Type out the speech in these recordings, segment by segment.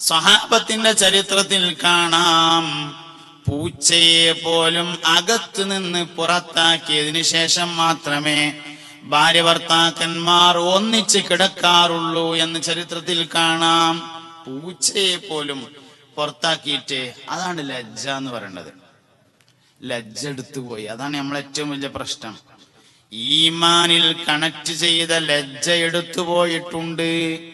സ്വഹാബത്തിന്റെ ചരിത്രത്തിൽ കാണാം. പൂച്ചയെ പോലും അകത്തു നിന്ന് പുറത്താക്കിയതിനു ശേഷം മാത്രമേ ഭാര്യ ഭർത്താക്കന്മാർ ഒന്നിച്ച് കിടക്കാറുള്ളൂ എന്ന് ചരിത്രത്തിൽ കാണാം. പൂച്ചയെ പോലും പുറത്താക്കിയിട്ട് അതാണ് ലജ്ജ എന്ന് പറയുന്നത് ലജ്ജ എടുത്തു പോയി. അതാണ് നമ്മളെ ഏറ്റവും വലിയ പ്രശ്നം. ഈമാനിൽ കണക്ട് ചെയ്ത ലജ്ജ എടുത്തു പോയിട്ടുണ്ട്.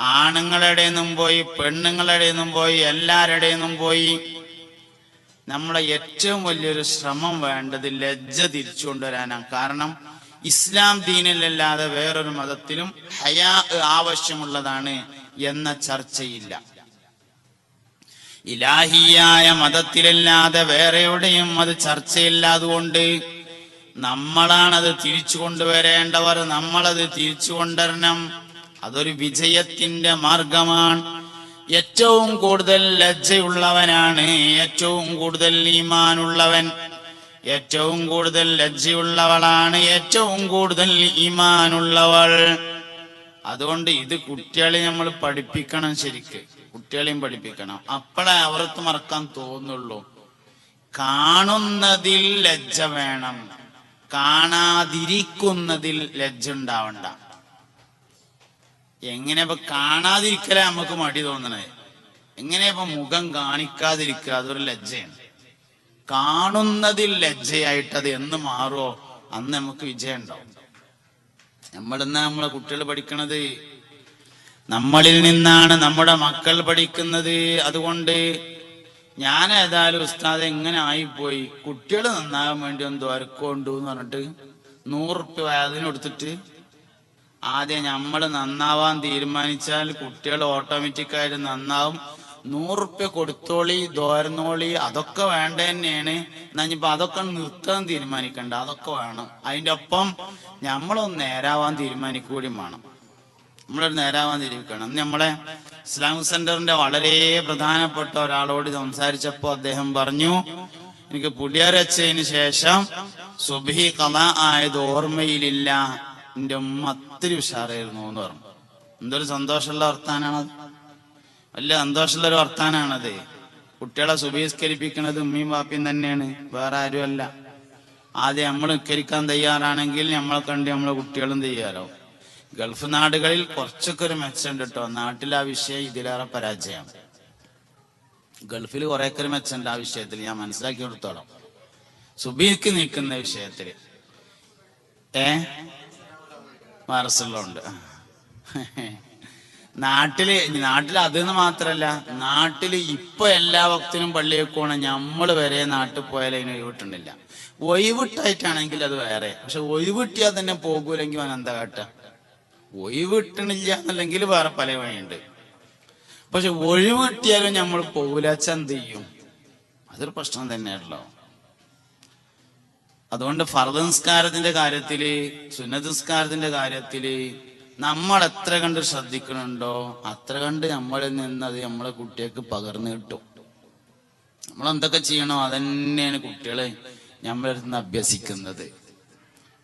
ആണുങ്ങളുടെ നിന്നും പോയി പെണ്ണുങ്ങളുടെ നിന്നും പോയി എല്ലാവരുടെ നിന്നും പോയി നമ്മളെ ഏറ്റവും വലിയൊരു ശ്രമം വേണ്ടത് ലജ്ജ തിരിച്ചു കൊണ്ടുവരാനാണ്. കാരണം ഇസ്ലാം ദീനിലല്ലാതെ വേറൊരു മതത്തിലും ഹയാ ആവശ്യമുള്ളതാണ് എന്ന ചർച്ചയില്ല. ഇലാഹിയായ മതത്തിലല്ലാതെ വേറെ എവിടെയും അത് ചർച്ചയില്ലാതുകൊണ്ട് നമ്മളാണത് തിരിച്ചു കൊണ്ടുവരേണ്ടവർ നമ്മളത് തിരിച്ചു കൊണ്ടുവരണം. അതൊരു വിജയത്തിന്റെ മാർഗമാണ്. ഏറ്റവും കൂടുതൽ ലജ്ജയുള്ളവനാണ് ഏറ്റവും കൂടുതൽ ഈമാനുള്ളവൻ. ഏറ്റവും കൂടുതൽ ലജ്ജയുള്ളവളാണ് ഏറ്റവും കൂടുതൽ ഈമാനുള്ളവൾ. അതുകൊണ്ട് ഇത് കുട്ടികളെ നമ്മൾ പഠിപ്പിക്കണം ശരിക്ക്. കുട്ടികളെയും പഠിപ്പിക്കണം. അപ്പോഴേ അവർക്ക് മറക്കാൻ തോന്നുള്ളൂ. കാണുന്നതിൽ ലജ്ജ വേണം. കാണാതിരിക്കുന്നതിൽ ലജ്ജ ഉണ്ടാവണ്ട. എങ്ങനെ ഇപ്പൊ കാണാതിരിക്കലേ നമുക്ക് മടി തോന്നണേ. എങ്ങനെ ഇപ്പൊ മുഖം കാണിക്കാതിരിക്കുക അതൊരു ലജ്ജയാണ്. കാണുന്നതിൽ ലജ്ജയായിട്ട് അത് എന്ന് മാറുമോ അന്ന് നമുക്ക് വിജയം ഉണ്ടാവും. നമ്മളിന്ന് നമ്മളെ കുട്ടികൾ പഠിക്കണത് നമ്മളിൽ നിന്നാണ് നമ്മുടെ മക്കൾ പഠിക്കുന്നത്. അതുകൊണ്ട് ഞാൻ ഏതായാലും ഉസ്താദ് എങ്ങനെ ആയിപ്പോയി? കുട്ടികൾ നന്നാകാൻ വേണ്ടി എന്തോ അരക്കോണ്ടു എന്ന് പറഞ്ഞിട്ട് നൂറുപ്യ അതിനൊടുത്തിട്ട് ആദ്യം നമ്മൾ നന്നാവാൻ തീരുമാനിച്ചാൽ കുട്ടികൾ ഓട്ടോമാറ്റിക്കായിട്ട് നന്നാവും. നൂറുപ്യ കൊടുത്തോളി ദോരനോളി അതൊക്കെ വേണ്ട തന്നെയാണ് എന്നാ അതൊക്കെ നിർത്താൻ തീരുമാനിക്കണ്ട അതൊക്കെ വേണം. അതിന്റെ ഒപ്പം നമ്മളൊന്ന് നേരാവാൻ തീരുമാനിക്കുകയും വേണം. നമ്മളൊരു നേരാവാൻ തീരുമാനിക്കണം. നമ്മളെ ഇസ്ലാമിക് സെന്ററിന്റെ വളരെ പ്രധാനപ്പെട്ട ഒരാളോട് സംസാരിച്ചപ്പോ അദ്ദേഹം പറഞ്ഞു എനിക്ക് പുള്ളിയരച്ചതിന് ശേഷം സുബി കഥ ആയത് ഓർമ്മയിലില്ല. എന്റെ ഉമ്മ അത്തിരി ഉഷാറായിരുന്നു എന്ന് പറഞ്ഞു. എന്തൊരു സന്തോഷമുള്ള വർത്താനാണത്. വലിയ സന്തോഷമുള്ള ഒരു വർത്താനാണത്. കുട്ടികളെ സുഭീസ്കരിപ്പിക്കണത് ഉമ്മയും പാപ്പയും തന്നെയാണ്. വേറെ ആരുമല്ല. ആദ്യം നമ്മൾ ഉക്കരിക്കാൻ തയ്യാറാണെങ്കിൽ നമ്മളെ കണ്ട് നമ്മളെ കുട്ടികളും തയ്യാറാവും. ഗൾഫ് നാടുകളിൽ കുറച്ചൊക്കെ ഒരു മെച്ചമുണ്ട് കേട്ടോ. നാട്ടിൽ ആ വിഷയം ഇതിലേറെ പരാജയം ഗൾഫിൽ കുറേയൊക്കെ ഒരു ആ വിഷയത്തിൽ. ഞാൻ മനസ്സിലാക്കി കൊടുത്തോളാം. സുബീക്ക് നിൽക്കുന്ന വിഷയത്തിൽ. ഏ? മാറസുള്ളുണ്ട് നാട്ടിൽ നാട്ടിൽ അതെന്ന് മാത്രല്ല നാട്ടിൽ ഇപ്പൊ എല്ലാ ഭക്തനും പള്ളിയിൽ പോണ നമ്മൾ വരെ നാട്ടിൽ പോയാൽ അതിന് ഒഴിവിട്ടുണ്ടില്ല ഒഴിവിട്ടായിട്ടാണെങ്കിൽ അത് വേറെ. പക്ഷെ ഒഴിവിട്ടിയാൽ തന്നെ പോകൂലെങ്കിൽ അവൻ എന്താ കാട്ടുക ഒഴിവിട്ടണില്ല എന്നല്ലെങ്കിൽ വേറെ പല വഴിയുണ്ട്. പക്ഷെ ഒഴിവിട്ടിയാലും നമ്മൾ പോകൂലച്ച ചെയ്യും? അതൊരു പ്രശ്നം തന്നെയാണല്ലോ. അതുകൊണ്ട് ഫർദ് നിസ്കാരത്തിന്റെ കാര്യത്തിൽ സുന്നത്ത് നിസ്കാരത്തിന്റെ കാര്യത്തിൽ നമ്മൾ എത്ര കണ്ട് ശ്രദ്ധിക്കണുണ്ടോ അത്ര കണ്ട് നമ്മളിൽ നിന്ന് അത് നമ്മളെ കുട്ടികൾക്ക് പകർന്നു കിട്ടും. നമ്മൾ എന്തൊക്കെ ചെയ്യണോ അതന്നെയാണ് കുട്ടികളെ നമ്മളടുത്ത് നിന്ന് അഭ്യസിക്കുന്നത്.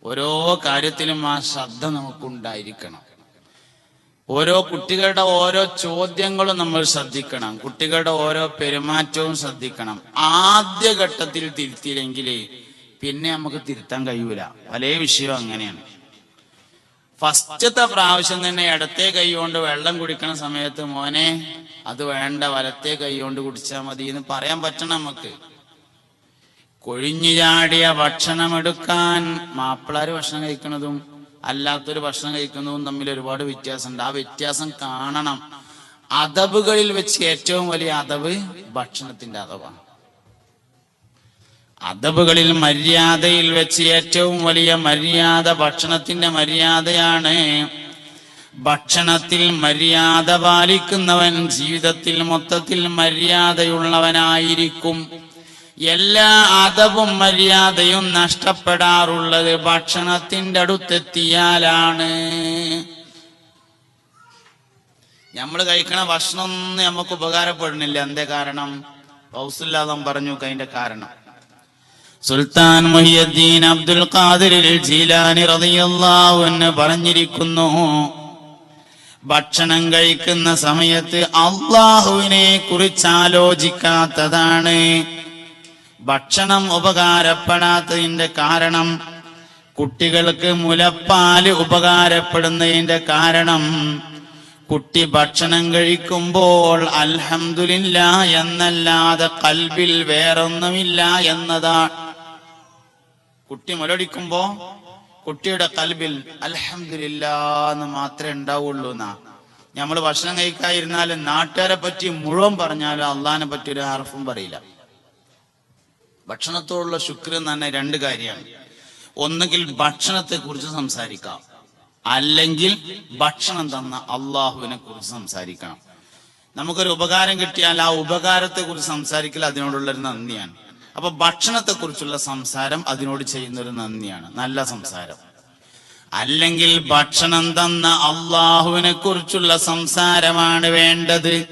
ഓരോ കാര്യത്തിലും ആ ശ്രദ്ധ നമുക്കുണ്ടായിരിക്കണം. ഓരോ കുട്ടികളുടെ ഓരോ ചോദ്യങ്ങളും നമ്മൾ ശ്രദ്ധിക്കണം. കുട്ടികളുടെ ഓരോ പെരുമാറ്റവും ശ്രദ്ധിക്കണം. ആദ്യ ഘട്ടത്തിൽ തിരുത്തിയില്ലെങ്കിൽ പിന്നെ നമുക്ക് തിരുത്താൻ കഴിയൂല. പല വിഷയം അങ്ങനെയാണ്. ഫസ്റ്റത്തെ പ്രാവശ്യം തന്നെ ഇടത്തെ കൈകൊണ്ട് വെള്ളം കുടിക്കണ സമയത്ത് മോനെ അത് വേണ്ട വലത്തെ കൈകൊണ്ട് കുടിച്ചാൽ മതി എന്ന് പറയാൻ പറ്റണം നമുക്ക്. കൊഴിഞ്ഞു ചാടിയ ഭക്ഷണം എടുക്കാൻ മാപ്പിളാര് ഭക്ഷണം കഴിക്കുന്നതും അല്ലാത്തൊരു ഭക്ഷണം കഴിക്കുന്നതും തമ്മിൽ ഒരുപാട് വ്യത്യാസമുണ്ട്. ആ വ്യത്യാസം കാണണം. അതവുകളിൽ വെച്ച് ഏറ്റവും വലിയ അതവ് ഭക്ഷണത്തിന്റെ അതവാണ്. അതവുകളിൽ മര്യാദയിൽ വെച്ച് ഏറ്റവും വലിയ മര്യാദ ഭക്ഷണത്തിന്റെ മര്യാദയാണ്. ഭക്ഷണത്തിൽ മര്യാദ പാലിക്കുന്നവൻ ജീവിതത്തിൽ മൊത്തത്തിൽ മര്യാദയുള്ളവനായിരിക്കും. എല്ലാ അതവും മര്യാദയും നഷ്ടപ്പെടാറുള്ളത് ഭക്ഷണത്തിന്റെ അടുത്തെത്തിയാലാണ്. നമ്മൾ കഴിക്കണ ഭക്ഷണം ഒന്നും നമുക്ക് ഉപകാരപ്പെടുന്നില്ല. എന്തേ കാരണം? ഹൗസില്ലാതെ പറഞ്ഞു അതിന്റെ കാരണം. Sultan Muhiyuddin Abdul Qadir Jilani അൻഹു പറഞ്ഞിരിക്കുന്നു ഭക്ഷണം കഴിക്കുന്ന സമയത്ത് അള്ളാഹുവിനെ കുറിച്ച് ആലോചിക്കാത്തതാണ്. ഭക്ഷണം ഉപകാരപ്പെടാത്തതിന്റെ കാരണം കുട്ടികൾക്ക് മുലപ്പാൽ ഉപകാരപ്പെടുന്നതിന്റെ കാരണം കുട്ടി ഭക്ഷണം കഴിക്കുമ്പോൾ അൽഹമില്ല എന്നല്ലാതെ കൽബിൽ വേറൊന്നുമില്ല എന്നതാണ്. കുട്ടി മുലടിക്കുമ്പോ കുട്ടിയുടെ കൽബിൽ അലഹമില്ല എന്ന് മാത്രമേ ഉണ്ടാവുള്ളൂ എന്നാ. നമ്മൾ ഭക്ഷണം കഴിക്കാതിരുന്നാലും നാട്ടുകാരെ പറ്റി മുഴുവൻ പറഞ്ഞാലും അള്ളഹാനെ പറ്റി ഒരു ഹർഫും പറയില്ല. ഭക്ഷണത്തോടുള്ള എന്ന് പറഞ്ഞ രണ്ട് കാര്യമാണ്. ഒന്നുകിൽ ഭക്ഷണത്തെ കുറിച്ച് സംസാരിക്കാം. അല്ലെങ്കിൽ ഭക്ഷണം തന്ന അള്ളാഹുവിനെ കുറിച്ച് സംസാരിക്കണം. നമുക്കൊരു ഉപകാരം കിട്ടിയാൽ ആ ഉപകാരത്തെ കുറിച്ച് സംസാരിക്കൽ അതിനോടുള്ള ഒരു നന്ദിയാണ്. അപ്പൊ ഭക്ഷണത്തെ കുറിച്ചുള്ള സംസാരം അതിനോട് ചെയ്യുന്നൊരു നന്ദിയാണ്. നല്ല സംസാരം. അല്ലെങ്കിൽ ഭക്ഷണം തന്ന അള്ളാഹുവിനെ കുറിച്ചുള്ള സംസാരമാണ് വേണ്ടത്.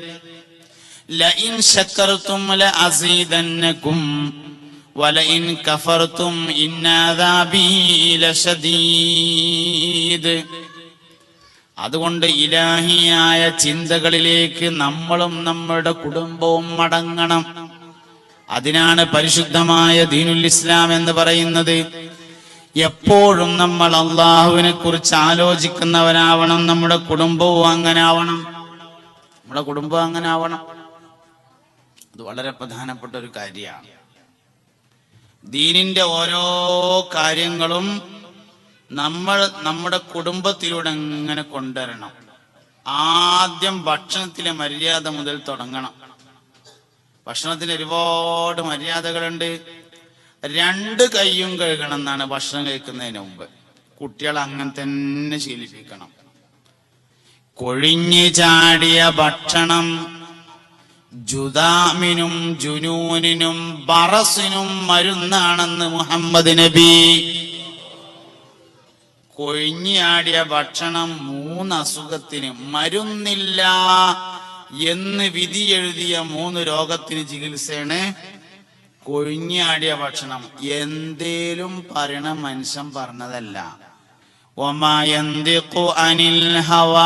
ലശദീദ്. അതുകൊണ്ട് ഇലാഹിയായ ചിന്തകളിലേക്ക് നമ്മളും നമ്മളുടെ കുടുംബവും മടങ്ങണം. അതിനാണ് പരിശുദ്ധമായ ദീനുൽ ഇസ്ലാം എന്ന് പറയുന്നത്. എപ്പോഴും നമ്മൾ അള്ളാഹുവിനെ കുറിച്ച് ആലോചിക്കുന്നവരാവണം നമ്മുടെ കുടുംബവും അങ്ങനെ ആവണം നമ്മുടെ കുടുംബം അങ്ങനെ ആവണം അത് വളരെ പ്രധാനപ്പെട്ട ഒരു കാര്യമാണ്. ദീനിന്റെ ഓരോ കാര്യങ്ങളും നമ്മൾ നമ്മുടെ കുടുംബത്തിലൂടെ എങ്ങനെ കൊണ്ടുവരണം? ആദ്യം ഭക്ഷണത്തിലെ മര്യാദ മുതൽ തുടങ്ങണം. ഭക്ഷണത്തിന് ഒരുപാട് മര്യാദകളുണ്ട്. രണ്ട് കൈയും കഴുകണം എന്നാണ് ഭക്ഷണം കഴിക്കുന്നതിന് മുമ്പ്. കുട്ടികൾ അങ്ങനെ തന്നെ ശീലിപ്പിക്കണം. കൊഴിഞ്ഞു ചാടിയ ഭക്ഷണം ജുദാമിനും ജുനൂനിനും ബറസിനും മരുന്നാണെന്ന് മുഹമ്മദ് നബി. കൊഴിഞ്ഞാടിയ ഭക്ഷണം മൂന്ന് അസുഖത്തിന് മരുന്നില്ല. എന്ന് വിധി എഴുതിയ മൂന്ന് രോഗത്തിന് ചികിത്സയാണ് കൊഴിഞ്ഞാടിയ ഭക്ഷണം. എന്തേലും പറയണ മനുഷ്യൻ പറഞ്ഞതല്ല. അനിൽ ഹവ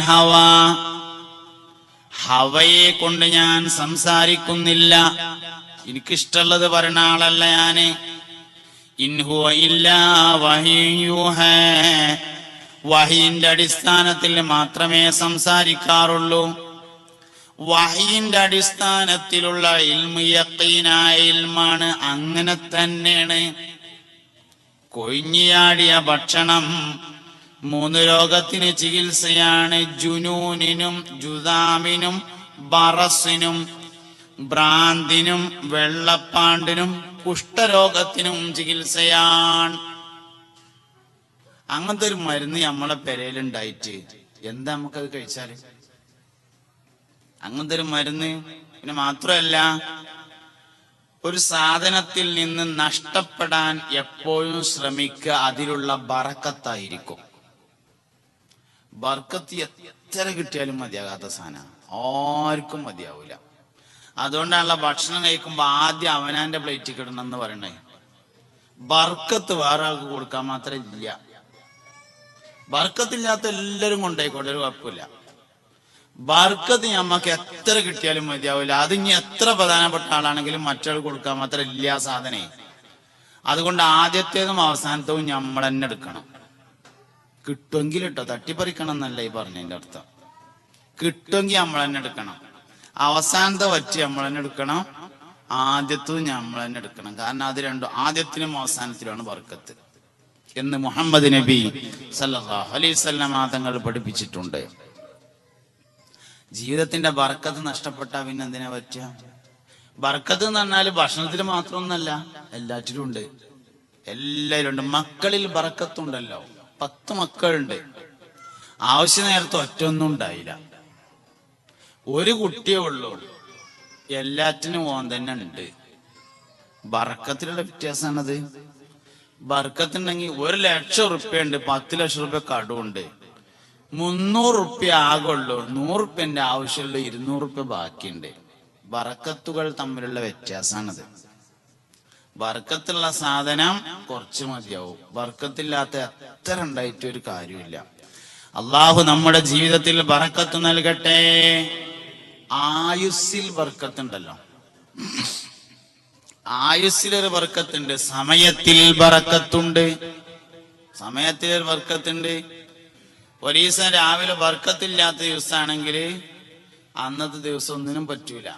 ഹവ ഹവയെ കൊണ്ട് ഞാൻ സംസാരിക്കുന്നില്ല. എനിക്കിഷ്ടമുള്ളത് പറഞ്ഞ ആളല്ല ഞാൻ. ഇൻഹുവ ഇല്ലാ വഹിന്റെ അടിസ്ഥാനത്തിൽ മാത്രമേ സംസാരിക്കാറുള്ളൂ. വഹീന്റെ അടിസ്ഥാനത്തിലുള്ള ഇൽമു യക്കീനായ ഇൽമാണ് അങ്ങനെ തന്നെയാണ്. കൊഴിഞ്ഞിയാടിയ ഭക്ഷണം മൂന്ന് രോഗത്തിന് ചികിത്സയാണ്. ജുനൂനിനും ജുദാമിനും ബറസിനും ഭ്രാന്തിനും വെള്ളപ്പാണ്ടിനും കുഷ്ഠരോഗത്തിനും ചികിത്സയാണ്. അങ്ങനത്തെ ഒരു മരുന്ന് നമ്മളെ പെരയിലുണ്ടായിട്ട് എന്താ നമുക്കത് കഴിച്ചാൽ? അങ്ങനത്തെ ഒരു മരുന്ന് പിന്നെ മാത്രമല്ല ഒരു സാധനത്തിൽ നിന്ന് നഷ്ടപ്പെടാൻ എപ്പോഴും ശ്രമിക്കുക അതിലുള്ള ബറക്കത്തായിരിക്കും. ബർക്കത്ത് എത്ര കിട്ടിയാലും മതിയാകാത്ത സാധനം ആർക്കും മതിയാവൂല. അതുകൊണ്ടാണല്ലോ ഭക്ഷണം കഴിക്കുമ്പോ ആദ്യം അവനാന്റെ പ്ലേറ്റ് കിടണം എന്ന് പറയണേ. ബർക്കത്ത് വേറെ ആൾക്ക് കൊടുക്കാൻ മാത്രം ഇല്ല. ബർക്കത്തില്ലാത്ത എല്ലാവരും കൊണ്ടായിക്കോട്ടെ ഒരു കുഴപ്പമില്ല. ബർക്കത്ത് നമ്മക്ക് എത്ര കിട്ടിയാലും മതിയാവില്ല അത് ഇനി എത്ര പ്രധാനപ്പെട്ട ആളാണെങ്കിലും മറ്റൊരാൾ കൊടുക്കാൻ മാത്രം ഇല്ല സാധനേ. അതുകൊണ്ട് ആദ്യത്തേതും അവസാനത്തവും നമ്മൾ തന്നെ എടുക്കണം. കിട്ടുമെങ്കിൽ കേട്ടോ തട്ടിപ്പറിക്കണം എന്നല്ല ഈ പറഞ്ഞതിന്റെ അർത്ഥം. കിട്ടുമെങ്കിൽ നമ്മൾ തന്നെ എടുക്കണം. അവസാനത്തെ പറ്റി നമ്മൾ തന്നെ എടുക്കണം. ആദ്യത്തും നമ്മൾ തന്നെ എടുക്കണം. കാരണം അത് രണ്ടും ആദ്യത്തിനും അവസാനത്തിലുമാണ് ബർക്കത്ത്. എന്ന് മുഹമ്മദ് നബി വസല്ലമ തങ്ങൾ പഠിപ്പിച്ചിട്ടുണ്ട്. ജീവിതത്തിന്റെ ബർക്കത്ത് നഷ്ടപ്പെട്ട പിന്നെ എന്തിനാ പറ്റുക? ബർക്കത്ത് എന്ന് പറഞ്ഞാൽ ഭക്ഷണത്തിൽ മാത്രമൊന്നല്ല എല്ലാറ്റിലും ഉണ്ട്. എല്ലാവരും ഉണ്ട്. മക്കളിൽ ബർക്കത്തുണ്ടല്ലോ. പത്ത് മക്കളുണ്ട്. ആവശ്യ നേരത്തെ ഒറ്റൊന്നും ഉണ്ടായില്ല. ഒരു കുട്ടിയേ ഉള്ളൂ. എല്ലാറ്റിനും ഓൻ തന്നെ ഉണ്ട്. ബർക്കത്തിലുള്ള വ്യത്യാസമാണത്. ബർക്കത്തുണ്ടെങ്കിൽ ഒരു ലക്ഷം റുപ്യ ഉണ്ട് പത്ത് ലക്ഷം റുപ്യ കടമുണ്ട് മുന്നൂറ് റുപ്യ ആകുള്ളൂ നൂറ് റുപ്യന്റെ ആവശ്യമുള്ള ഇരുന്നൂറ് റുപ്യ ബാക്കിയുണ്ട്. ബർക്കത്തുകൾ തമ്മിലുള്ള വ്യത്യാസമാണത്. ബർക്കത്തുള്ള സാധനം കുറച്ച് മതിയാവും. ബർക്കത്തില്ലാത്ത എത്ര ഉണ്ടായിട്ട് ഒരു കാര്യമില്ല അള്ളാഹു നമ്മുടെ ജീവിതത്തിൽ ബറക്കത്ത് നൽകട്ടെ. ആയുസ്സിൽ വർക്കത്തുണ്ടല്ലോ. ആയുസ്സിലൊരു വർക്കത്തുണ്ട് സമയത്തിൽ ബറക്കത്തുണ്ട് സമയത്തിലൊരു വർക്കത്തുണ്ട്. ദിവസം രാവിലെ വർക്കത്തില്ലാത്ത ദിവസമാണെങ്കിൽ അന്നത്തെ ദിവസം ഒന്നിനും പറ്റൂല.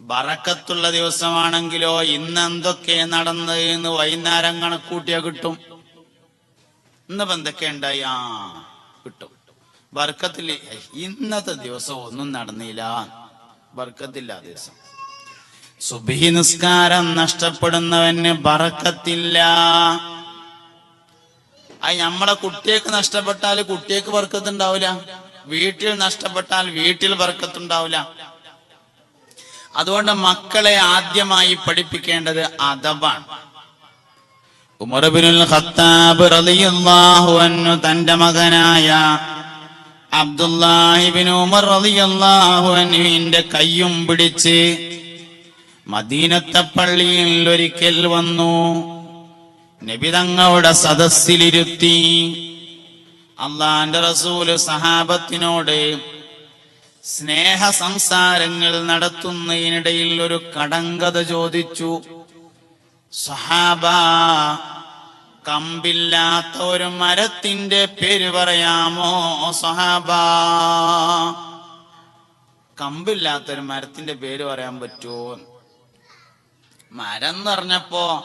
ബറക്കത്തുള്ള ദിവസമാണെങ്കിലോ ഇന്ന് എന്തൊക്കെ നടന്നത് എന്ന് വൈകുന്നേരം കണക്കൂട്ടിയാ കിട്ടും. ഇന്നിപ്പോ എന്തൊക്കെ ഉണ്ടായി? ആ കിട്ടും. ബർക്കത്തിൽ ഇന്നത്തെ ദിവസം ഒന്നും നടന്നില്ല. ബർക്കത്തില്ല ദിവസം. സുബഹി നിസ്കാരം നഷ്ടപ്പെടുന്നവന് ബറക്കത്തില്ല. അത് നമ്മളെ കുട്ടിയേക്ക് നഷ്ടപ്പെട്ടാൽ കുട്ടിയേക്ക് ബർക്കത്തുണ്ടാവില്ല വീട്ടിൽ നഷ്ടപ്പെട്ടാൽ വീട്ടിൽ ബർക്കത്തുണ്ടാവില്ല അതുകൊണ്ട് മക്കളെ ആദ്യമായി പഠിപ്പിക്കേണ്ടത് അദബാണ്. ഉമർബിനുൽ ഖത്താബ് റളിയല്ലാഹു അൻഹു തന്റെ മകനായ അബ്ദുല്ലാഹിബിൻ ഉമർ റളിയല്ലാഹു അൻഹുവിന്റെ കയ്യും പിടിച്ച് മദീനത്തെ പള്ളിയിൽ ഒരിക്കൽ വന്നു. നബി തങ്ങളുടെ സദസ്സിലിരുത്തി. അള്ളാന്റെ റസൂൽ സഹാബത്തിനോട് സ്നേഹ സംസാരങ്ങൾ നടത്തുന്നതിനിടയിൽ ഒരു കടങ്കഥ ചോദിച്ചു. സഹാബ കമ്പില്ലാത്ത ഒരു മരത്തിന്റെ പേര് പറയാമോ സഹാബ? കമ്പില്ലാത്ത ഒരു മരത്തിന്റെ പേര് പറയാൻ പറ്റുമോ? മരം എന്ന് പറഞ്ഞപ്പോ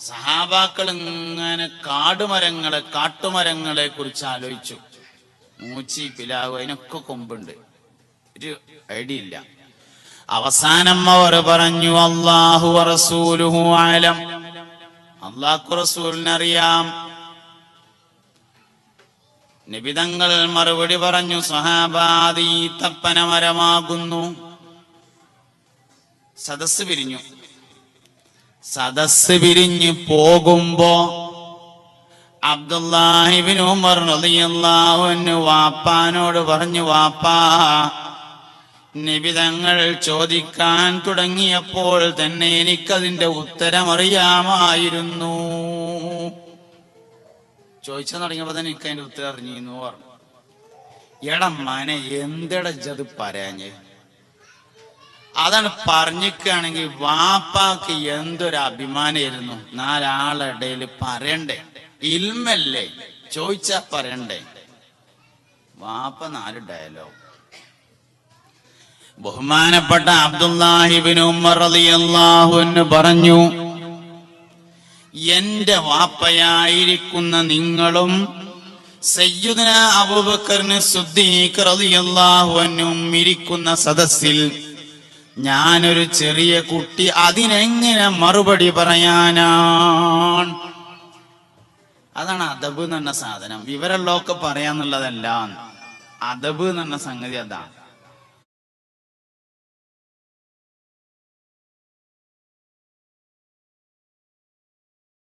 സഹാബാക്കൾ ഇങ്ങനെ കാടുമരങ്ങളെ കാട്ടുമരങ്ങളെ കുറിച്ച് ആലോചിച്ചു. മൂച്ചി പിലാവ് അതിനൊക്കെ കൊമ്പുണ്ട്. ഒരു ഐഡിയ ഇല്ല. അവസാനം അവർ പറഞ്ഞു അള്ളാഹു റസൂലുഹു ആലം അള്ളാഹു റസൂലിനറിയാം. നിബിതങ്ങൾ മറുപടി പറഞ്ഞു സഹാബാദി തപ്പന മരമാകുന്നു സദസ് പിരിഞ്ഞു. സദസ് പിരിഞ്ഞു പോകുമ്പോ അബ്ദുല്ലാഹിബിൻ ഉമർ റളിയല്ലാഹു അൻഹു വാപ്പാനോട് പറഞ്ഞു വാപ്പാ നിബിതങ്ങൾ ചോദിക്കാൻ തുടങ്ങിയപ്പോൾ തന്നെ എനിക്കതിന്റെ ഉത്തരമറിയാമായിരുന്നു. ചോദിച്ചു തുടങ്ങിയപ്പോ തന്നെ എനിക്ക് അതിന്റെ ഉത്തരം അറിഞ്ഞിരുന്നു പറഞ്ഞു. എടമ്മാനെ മനെ എന്തെടത് പറയാഞ്ഞ്? അതാണ് പറഞ്ഞിക്കുകയാണെങ്കിൽ വാപ്പാക്ക് എന്തൊരു അഭിമാനമായിരുന്നു. നാലാളിടയിൽ പറയണ്ടേ? ഇൽമല്ലേ? ചോദിച്ചാ പറയണ്ടേ? വാപ്പ നാല് ഡയലോഗ് ബഹുമാനപ്പെട്ട അൻഹു പറഞ്ഞു എന്റെ വാപ്പയായിരിക്കുന്ന നിങ്ങളും സയ്യുദന അബൂബക്കറിന് സുദ്ദീഖ് ഇരിക്കുന്ന സദസ്സിൽ ഞാനൊരു ചെറിയ കുട്ടി അതിനെങ്ങനെ മറുപടി പറയാനാണ്? അതാണ് അദബ് എന്ന് പറഞ്ഞ സാധനം. വിവരമുള്ളതൊക്കെ പറയാന്നുള്ളതല്ല അദബ് എന്ന് സംഗതി അതാണ്.